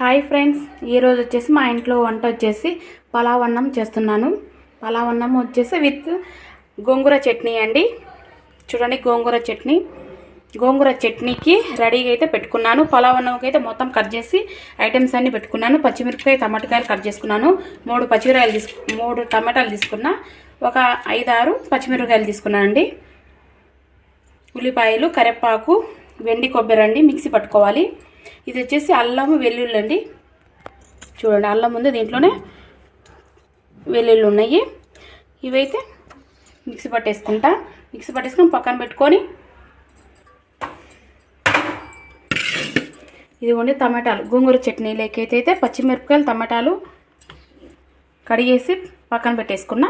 Hi friends ఈరోజు వచ్చేసి మా ఇంట్లో వంట వచ్చేసి పలావ్ అన్నం చేస్తున్నాను. పలావ్ అన్నం వచ్చేసి విత్ గోంగూర చట్నీ అండి. చూడండి గోంగూర చట్నీ. గోంగూర చట్నీకి రెడీగా అయితే పెట్టుకున్నాను. పలావ్ అన్నంకి అయితే మొత్తం కట్ చేసి ఐటమ్స్ అన్నీ పెట్టుకున్నాను. పచ్చిమిరపకాయ టమాటకాయలు కట్ చేసుకున్నాను. మూడు పచ్చిమిరకాయలు తీసుకు మూడు టమాటాలు తీసుకున్నా. ఒక ఐదు ఆరు పచ్చిమిరపకాయలు తీసుకున్నానండి ఉల్లిపాయలు కరివేపాకు వెండి కొబ్బరి అండి మిక్సీ పట్టుకోవాలి. ఇది వచ్చేసి అల్లము వెల్లుల్లి అండి. చూడండి అల్లం ఉంది దీంట్లోనే వెల్లుల్లి ఉన్నాయి. ఇవైతే మిక్సీ పట్టేసుకుంటా. మిక్సీ పట్టేసుకొని పక్కన పెట్టుకొని ఇదిగోండి టమాటాలు. గోంగూర చట్నీ లేకైతే పచ్చిమిరపకాయలు టమాటాలు కడిగేసి పక్కన పెట్టేసుకున్నా.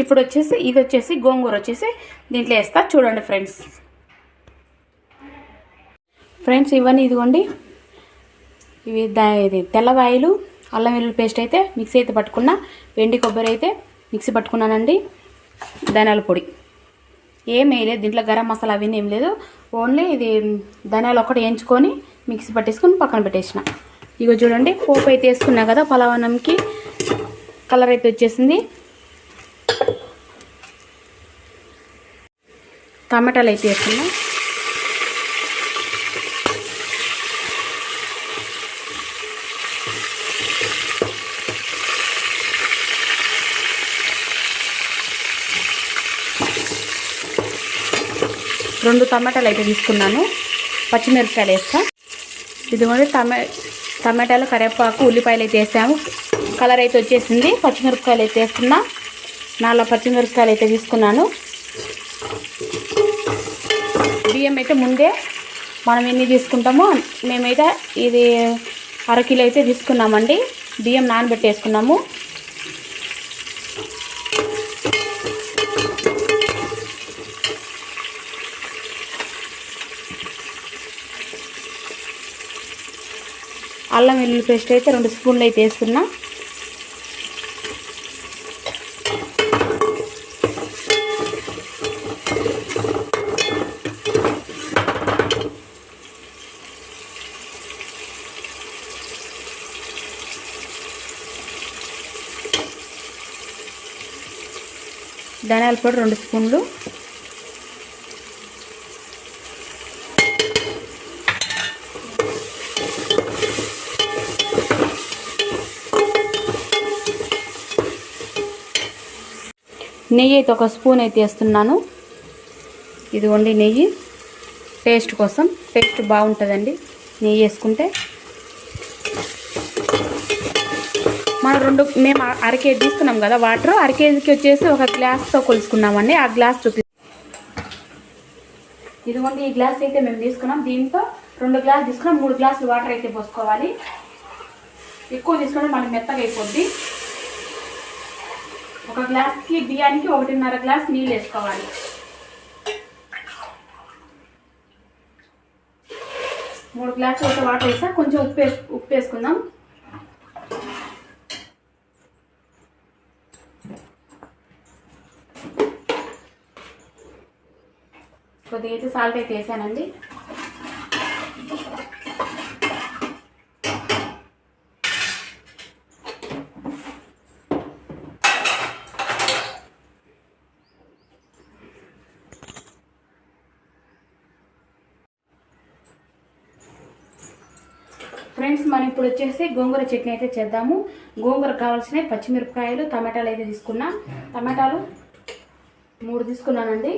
ఇప్పుడు వచ్చేసి ఇది వచ్చేసి గోంగూర వచ్చేసి దీంట్లో వేస్తా. చూడండి ఫ్రెండ్స్. ఫ్రెండ్స్ ఇవన్నీ ఇదిగోండి. ఇవి దా తెల్లవాయిలు అల్లం వెల్లుల్లి పేస్ట్ అయితే మిక్సీ అయితే పట్టుకున్నా వెండి కొబ్బరి అయితే మిక్సీ పట్టుకున్నానండి ధనియాల పొడి. ఏం వేయలేదు దీంట్లో గరం మసాలా అవన్నీ ఏం లేదు ఓన్లీ ఇది ధనియాలు ఒకటి వేయించుకొని మిక్సీ పట్టేసుకొని పక్కన పెట్టేసిన. ఇగో చూడండి పోపు అయితే వేసుకున్నా కదా పలావనంకి కలర్ అయితే వచ్చేసింది. టమాటాలు అయితే వేసుకున్నాం. రెండు టమాటాలు అయితే తీసుకున్నాను. పచ్చిమిరపకాయలు వేస్తా. ఇదిగోండి టమా టమాటాలు కరివేపాకు ఉల్లిపాయలు అయితే వేసాము. కలర్ అయితే వచ్చేసింది. పచ్చిమిరపకాయలు అయితే వేస్తున్నా. నాలుగు పచ్చిమిరపకాయలు అయితే తీసుకున్నాను. బియ్యం అయితే ముందే మనం ఎన్ని తీసుకుంటామో మేమైతే ఇది అరకిలో అయితే తీసుకున్నామండి. బియ్యం నానబెట్టేసుకున్నాము. అల్లం వెల్లుల్లి పేస్ట్ అయితే రెండు స్పూన్లు అయితే వేసుకున్నా ధనియాల పొడి రెండు స్పూన్లు. నెయ్యి అయితే ఒక స్పూన్ అయితే వేస్తున్నాను. ఇదిగోండి నెయ్యి. టేస్ట్ కోసం. టేస్ట్ బాగుంటుందండి. నెయ్యి వేసుకుంటే. మనం రెండు మేము అర కేజీ తీసుకున్నాం కదా వాటర్. అర కేజీకి వచ్చేసి ఒక గ్లాస్తో కొలుసుకున్నామండి. ఆ గ్లాస్ చూపి ఇదిగోండి ఈ గ్లాస్ అయితే మేము తీసుకున్నాం. దీంతో రెండు గ్లాస్ తీసుకున్నాం. మూడు గ్లాసులు వాటర్ అయితే పోసుకోవాలి. ఎక్కువ తీసుకుంటే మనకి మెత్తగా అయిపోద్ది. ఒక గ్లాస్కి బియ్యానికి ఒకటిన్నర గ్లాస్ నీళ్ళు వేసుకోవాలి. మూడు గ్లాసులు ఒక వాటర్ వేసా కొంచెం ఉప్పు వేసు ఉప్పు వేసుకుందాం. కొద్దిగా అయితే సాల్ట్ అయితే వేసానండి. ఫ్రెండ్స్ మనం ఇప్పుడు వచ్చేసి గోంగూర చట్నీ అయితే చేద్దాము. గోంగూర కావాల్సిన పచ్చిమిరపకాయలు టమాటాలు అయితే తీసుకున్నా. టమాటాలు మూడు తీసుకున్నానండి.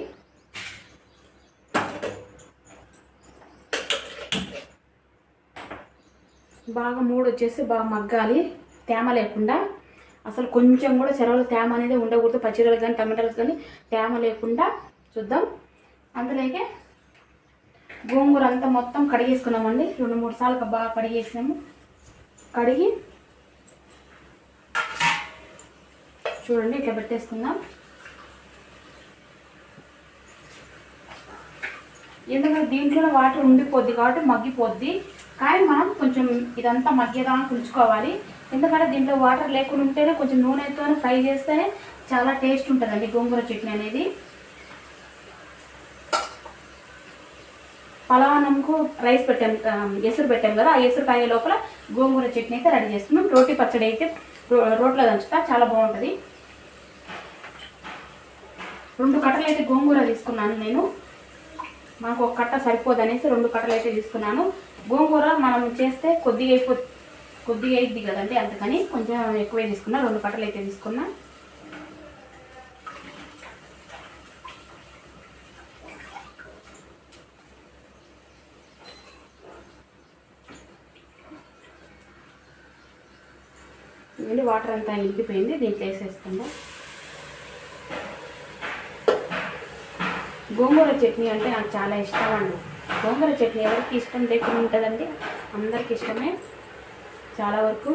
బాగా మూడు వచ్చేసి బాగా మగ్గాలి. తేమ లేకుండా. అసలు కొంచెం కూడా చెరవలు తేమ అనేది ఉండకూడదు. పచ్చిరలు కానీ టమాటాలు కానీ తేమ లేకుండా చూద్దాం. అందులోకే గోంగూర అంతా మొత్తం కడిగేసుకున్నామండి. రెండు మూడు సార్లు బాగా కడిగేసినాము. కడిగి చూడండి ఇట్లా పెట్టేసుకుందాం. ఎందుకంటే దీంట్లో వాటర్ ఉండిపోద్ది కాబట్టి మగ్గిపోద్ది. కానీ మనం కొంచెం ఇదంతా మగ్గేదానికి ఉంచుకోవాలి. ఎందుకంటే దీంట్లో వాటర్ లేకుండా ఉంటేనే కొంచెం నూనెతో ఫ్రై చేస్తేనే చాలా టేస్ట్ ఉంటుందండి గోంగూర చట్నీ అనేది. పలానంకు రైస్ పెట్టాం ఎసురు పెట్టాం కదా ఆ ఎసురు కాయ లోపల గోంగూర చట్నీ అయితే రెడీ చేస్తున్నాం. రోటీ పచ్చడి అయితే రో- రోట్లో దంచుతా చాలా బాగుంటుంది. రెండు కట్టలు అయితే గోంగూర తీసుకున్నాను నేను. మాకు ఒక కట్ట సరిపోదనేసి రెండు కట్టలు అయితే తీసుకున్నాను. గోంగూర మనం చేస్తే కొద్దిగా అయిపో కొద్దిగా అయిద్ది కదండి అందుకని కొంచెం ఎక్కువే తీసుకున్నా రెండు కట్టలు అయితే తీసుకున్నా ఇవన్నీ వాటర్ అంతా ఇంకిపోయింది దీంట్లో వేసేసుకుందాం. గోంగూర చట్నీ అంటే నాకు చాలా ఇష్టం అండి గోంగూర చట్నీ ఎవరికి ఇష్టం లేకుండా ఉంటుందండి? అందరికి ఇష్టమే. చాలా వరకు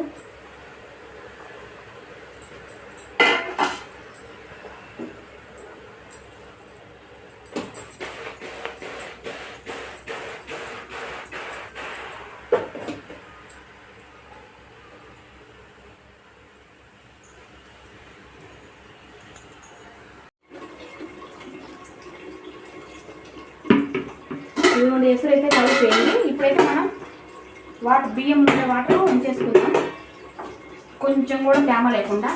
ఇదిగోండి ఎసురు అయితే కలిపేయండి ఇప్పుడైతే మనం వాటర్ బియ్యం ఉండే వాటర్ ఉంచేసుకుందాం. కొంచెం కూడా తేమ లేకుండా.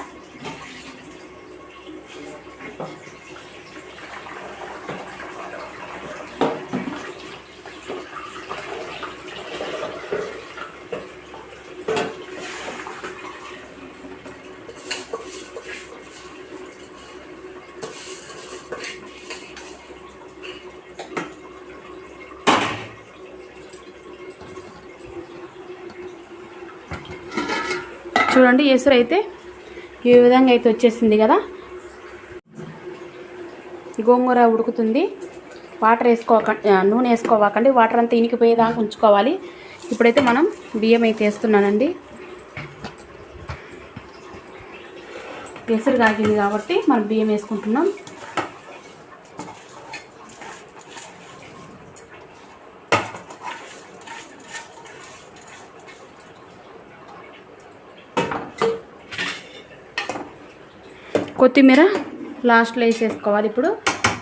చూడండి ఎసురు అయితే ఈ విధంగా అయితే వచ్చేసింది కదా. గోంగూర ఉడుకుతుంది. వాటర్ వేసుకోక నూనె వేసుకోవాకండి. వాటర్ అంతా ఇనికిపోయేదాకా ఉంచుకోవాలి. ఇప్పుడైతే మనం బియ్యం అయితే వేస్తున్నానండి. ఎసురు కాగింది కాబట్టి మనం బియ్యం వేసుకుంటున్నాం. కొత్తిమీర లాస్ట్లో వేసేసుకోవాలి. ఇప్పుడు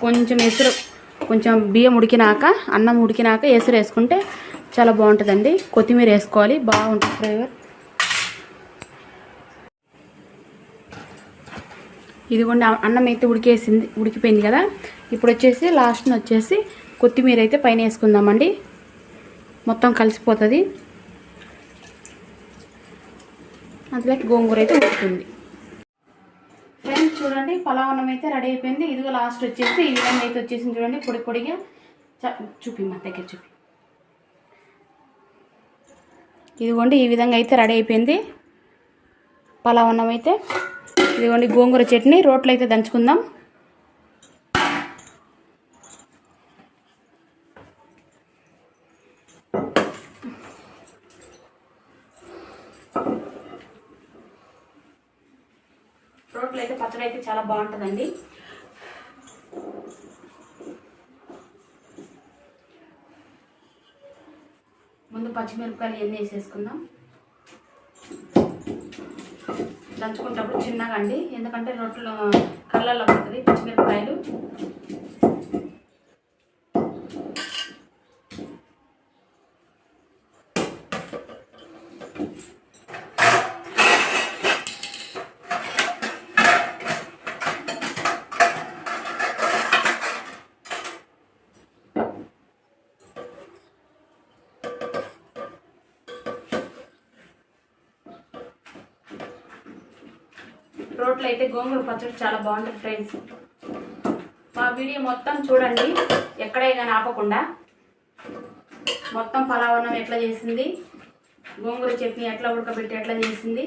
కొంచెం ఎసురు కొంచెం బియ్యం ఉడికినాక అన్నం ఉడికినాక ఎసురు వేసుకుంటే చాలా బాగుంటుందండి. కొత్తిమీర వేసుకోవాలి. బాగుంటుంది ఫ్లేవర్. ఇదిగోండి అన్నం అయితే ఉడికేసింది ఉడికిపోయింది కదా. ఇప్పుడు వచ్చేసి లాస్ట్ని వచ్చేసి కొత్తిమీర అయితే పైన వేసుకుందామండి. మొత్తం కలిసిపోతుంది. అందులోకి గోంగూర అయితే ఉడుకుతుంది. చూడండి పలావ్ అన్నం అయితే రెడీ అయిపోయింది. ఇదిగో లాస్ట్ వచ్చేసి ఈ విధంగా అయితే వచ్చేసింది చూడండి పొడి పొడిగా. చ- చూపి మా దగ్గర చూపి. ఇదిగోండి ఈ విధంగా అయితే రెడీ అయిపోయింది. పలావ్ అన్నం అయితే. ఇదిగోండి గోంగూర చట్నీ రోట్లు అయితే దంచుకుందాం. రోట్లో అయితే పచ్చడి అయితే చాలా బాగుంటుందండి. ముందు పచ్చిమిరపకాయలు ఎన్ని వేసేసుకుందాం. దంచుకుంటప్పుడు చిన్నగా అండి. ఎందుకంటే రొట్టెలో కళ్ళల్లో పడుతుంది పచ్చిమిరపకాయలు రోట్లో అయితే గోంగూర పచ్చడి చాలా బాగుంటుంది ఫ్రెండ్స్ మా వీడియో మొత్తం చూడండి. ఎక్కడే కానీ ఆపకుండా. మొత్తం పలావన్నం ఎట్లా చేసింది? గోంగూర చట్నీ ఎట్లా ఉడకబెట్టి ఎట్లా చేసింది?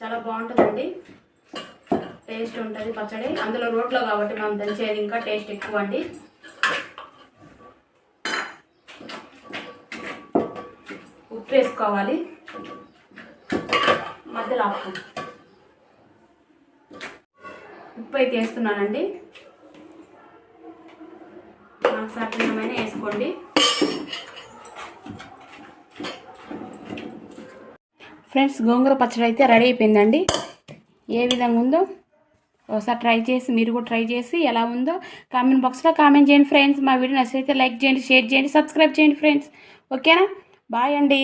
చాలా బాగుంటుందండి. టేస్ట్ ఉంటుంది పచ్చడి. అందులో రోట్లో కాబట్టి మనం దంచేది ఇంకా టేస్ట్ ఎక్కువ అండి. ఉప్పు వేసుకోవాలి. మధ్యలో ఆపు ఉప్పు అయితే వేస్తున్నానండి. నాకు సరిపోయినమైన వేసుకోండి. ఫ్రెండ్స్ గోంగూర పచ్చడి అయితే రెడీ అయిపోయిందండి. ఏ విధంగా ఉందో ఒకసారి ట్రై చేసి మీరు కూడా ట్రై చేసి ఎలా ఉందో కామెంట్ బాక్స్లో కామెంట్ చేయండి ఫ్రెండ్స్. మా వీడియో నచ్చితే లైక్ చేయండి షేర్ చేయండి సబ్స్క్రైబ్ చేయండి ఫ్రెండ్స్. ఓకేనా? బాయ్ అండి.